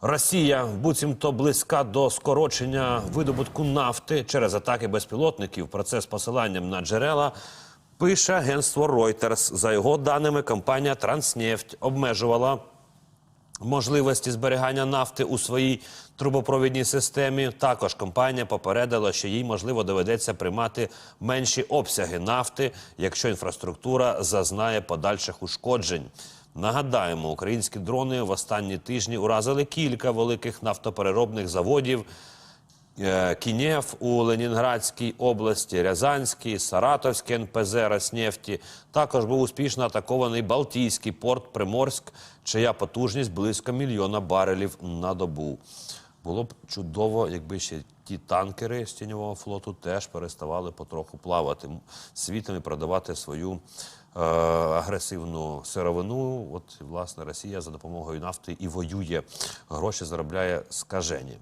Росія буцімто близька до скорочення видобутку нафти через атаки безпілотників. Про це з посиланням на джерела пише агентство Reuters. За його даними, компанія Транснефть обмежувала можливості зберігання нафти у своїй трубопровідній системі. Також компанія попередила, що їй можливо доведеться приймати менші обсяги нафти, якщо інфраструктура зазнає подальших ушкоджень. Нагадаємо, українські дрони в останні тижні уразили кілька великих нафтопереробних заводів. Е, Кінєв у Ленінградській області, Рязанській, Саратовській НПЗ Роснефті. Також був успішно атакований Балтійський порт Приморськ, чия потужність близько мільйона барелів на добу. Було б чудово, якби ще ті танкери з тіньового флоту теж переставали потроху плавати світом і продавати свою е, агресивну сировину. От власне Росія за допомогою нафти і воює, гроші заробляє скажені.